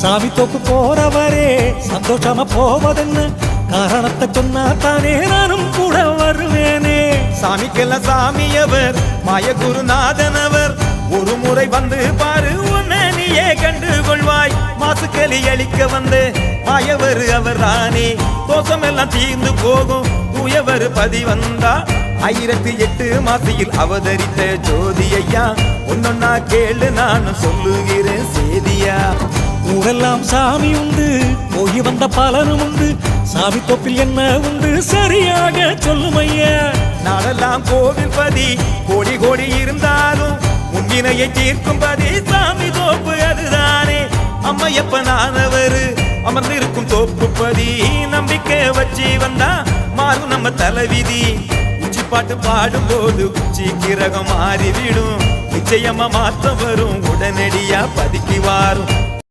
சாமி தோப்பு போறவரே சந்தோஷமா போவதென்ன? காரணத்தை சொன்னா தானே நானும் கூட வருவேனே. சாமிக்கெல்லாம் சாமியவர் மாய குருநாதனவர் ஒரு முறை வந்து பாரு உன்னை நீயே கண்டு கொள்வாய் மாசுக்களி அழிக்க வந்து மாயவர் அவர் தானே தோஷம் எல்லாம் தீர்ந்து போகும் தூயவர் பதி வந்தா. ஆயிரத்தி எட்டு மாசையில் அவதரித்த ஜோதி ஐயா ஒன்னொன்னா கேளு நானும் சொல்லுகிறேன் சேதியா ஊரெல்லாம் சாமி உண்டு போய் வந்த பலனும் உண்டு. சாமி தொப்பில் என்ன உண்டு சரியாக சொல்லும் ஐயா நாடெல்லாம் கோவில் பதி கோடி கோடி இருந்தாலும் முன்வினையை தீர்க்கும் பதி. சாமி தோப்பு அதுதானே அம்மையப்ப நானவர் அமர்ந்திருக்கும் தோப்பு பதி நம்பிக்கை வச்சு வந்தா மாறும் நம்ம தலைவிதி. உச்சி பாட்டு பாடும்போது உச்சி கிரகம் மாறிவிடும். நிச்சயமா மாற்றம் வரும் உடனடியா பதுக்கி வாரும்.